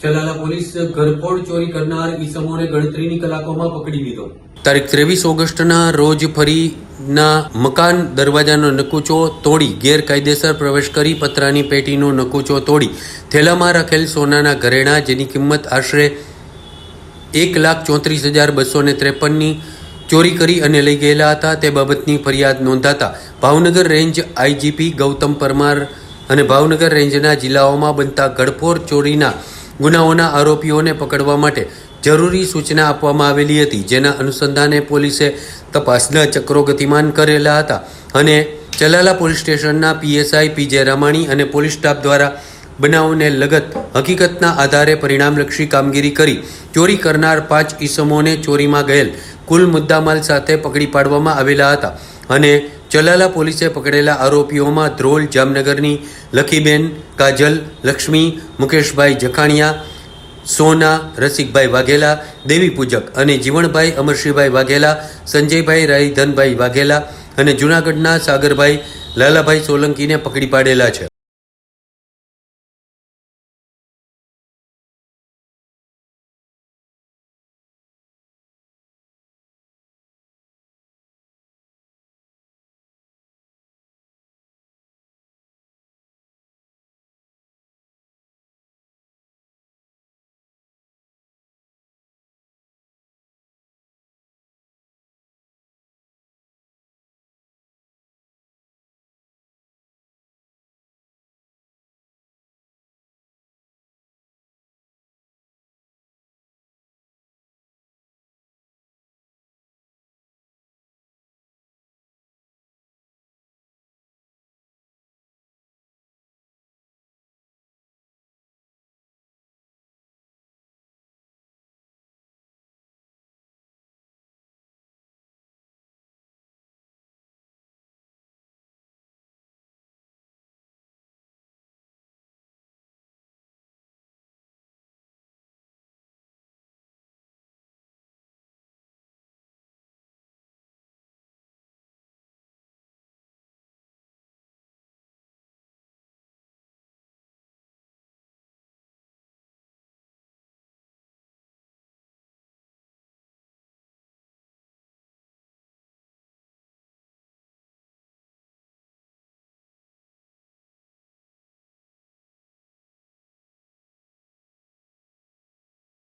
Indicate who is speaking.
Speaker 1: Chalala police ઘરફોડ ચોરી કરનાર ઈસમોને ગણતરીની કલાકોમાં પકડી લીધો. તારીખ ત્રેવીસ ઓગસ્ટના રોજ ફરીના મકાન દરવાજાનો નકુચો તોડી, ગેરકાયદેસર પ્રવેશ કરી પતરાની પેટીનો નકુચો તોડી, થેલામાં રાખેલ સોનાના ઘરેણાં જેની કિંમત આશરે એક લાખ ચોત્રીસ હજાર બસો ને ત્રેપનની ચોરી કરી અને લઈ ગયેલા હતા, તે બાબતની ફરિયાદ નોંધાતા ભાવનગર રેન્જ આઈજીપી ગૌતમ પરમાર અને ભાવનગર રેન્જના જિલ્લાઓમાં બનતા ગડફોર ચોરીના ગુનાઓના આરોપીઓને પકડવા માટે જરૂરી સૂચના આપવામાં આવેલી હતી, જેના અનુસંધાને પોલીસે તપાસના ચક્રો ગતિમાન કરેલા હતા અને ચલાલા પોલીસ સ્ટેશનના પીએસઆઈ પીજે રામાણી અને પોલીસ સ્ટાફ દ્વારા બનાવને લગત હકીકતના આધારે પરિણામલક્ષી કામગીરી કરી, ચોરી કરનાર પાંચ ઈસમોને ચોરીમાં ગયેલ કુલ મુદ્દામાલ સાથે પકડી પાડવામાં આવેલા હતા અને ચલાલા પોલીસે પકડેલા આરોપીઓમાં ધ્રોલ જામનગરની લખીબેન, કાજલ, લક્ષ્મી, મુકેશભાઈ જખાણિયા, સોના, રસિકભાઈ વાઘેલા, દેવી પૂજક અને જીવણભાઈ અમરશીભાઈ વાઘેલા, સંજયભાઈ રાયધનભાઈ વાઘેલા અને જૂનાગઢના સાગરભાઈ લાલાભાઈ સોલંકીને પકડી પાડેલા છે.